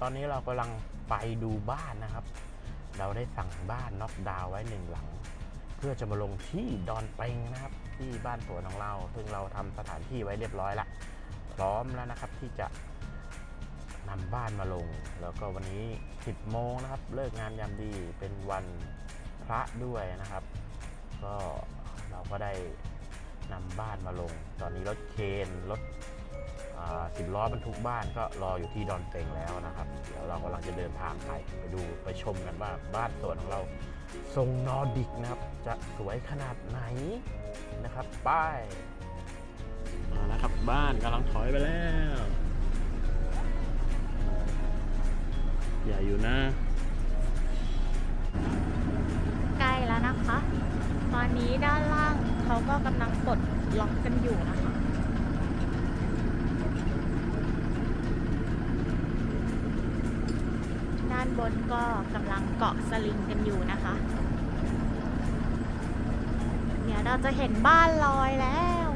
ตอนนี้เรากำลังไปดูบ้านนะครับ เราได้สั่งบ้านน็อกดาวไว้หนึ่งหลัง เพื่อจะมาลงที่ดอนเปงนะครับ ที่บ้านสวนของเรา ซึ่งเราทำสถานที่ไว้เรียบร้อยละพร้อมแล้วนะครับที่จะนำบ้านมาลง แล้วก็วันนี้ 10 โมงนะครับ เลิกงานยามดีเป็นวันพระด้วยนะครับ ก็เราก็ได้นำบ้านมาลง ตอนนี้รถเคนรถ สิบล้อบรรทุกบ้านก็รออยู่ที่ดอนเปงแล้วนะครับ เดี๋ยวเรากำลังจะเดินทางไปไปดูไปชมกันว่าบ้านสวนของเราทรงนอร์ดิกนะครับ จะสวยขนาดไหนนะครับป้ายมาแล้วครับบ้านกำลังถอยไปแล้ว อย่าอยู่นะ ใกล้แล้วนะคะ ตอนนี้ด้านล่างเขาก็กำลังปลดล็อกกันอยู่นะคะานบนก็กำลังเกาะสลิงกันอยู่นะคะ เดี๋ยวเราจะเห็นบ้านลอยแล้ว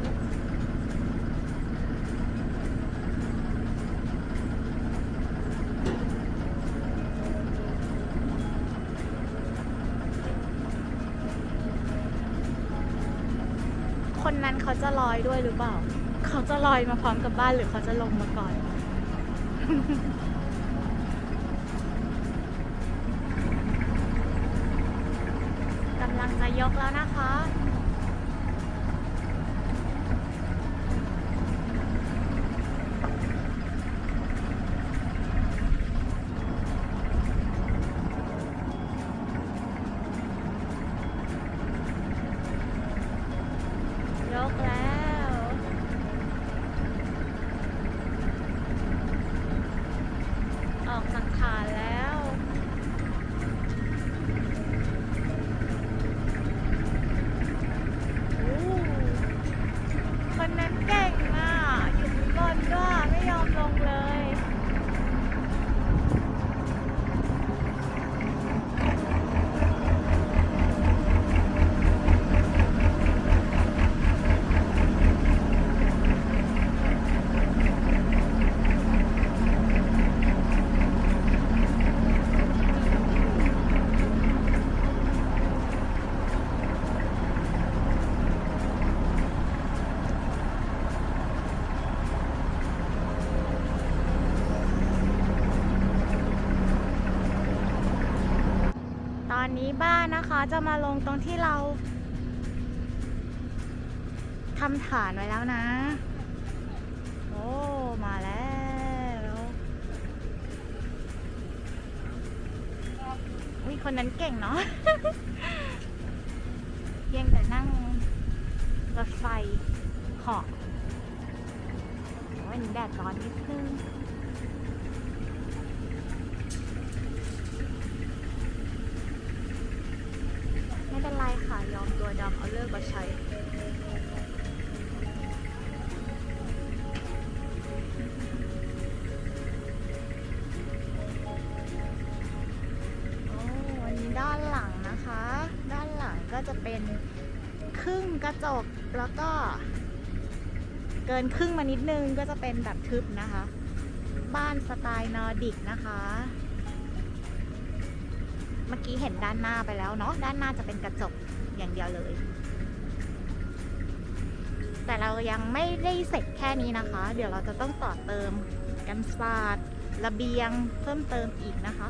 คนนั้นเขาจะลอยด้วยหรือเปล่า เขาจะลอยมาพร้อมกับบ้านหรือเขาจะลงมาก่อน กำลังจะยกแล้วนะคะ อนนี้บ้านนะคะจะมาลงตรงที่เราทำฐานไว้แล้วนะ โอ้ มาแล้วอุ้ยคนนั้นเก่งเนาะเพียงแต่นั่งรถไฟหาะวันนี้แดดร้อนนิดนึง เป็นไรค่ะ ยอมตัวดำเอาเลิกมาใช้โอ้วันนี้ด้านหลังนะคะ ด้านหลังก็จะเป็นครึ่งกระจกแล้วก็ เกินครึ่งมานิดนึงก็จะเป็นแบบทึบนะคะ บ้านสไตล์นอร์ดิกนะคะ มื่อกี้เห็นด้านหน้าไปแล้วเนาะด้านหน้าจะเป็นกระจกอย่างเดียวเลย แต่เรายังไม่ได้เสร็จแค่นี้นะคะ เดี๋ยวเราจะต้องต่อเติมกันศาสตร์ระเบียงเพิ่มเติมอีกนะคะ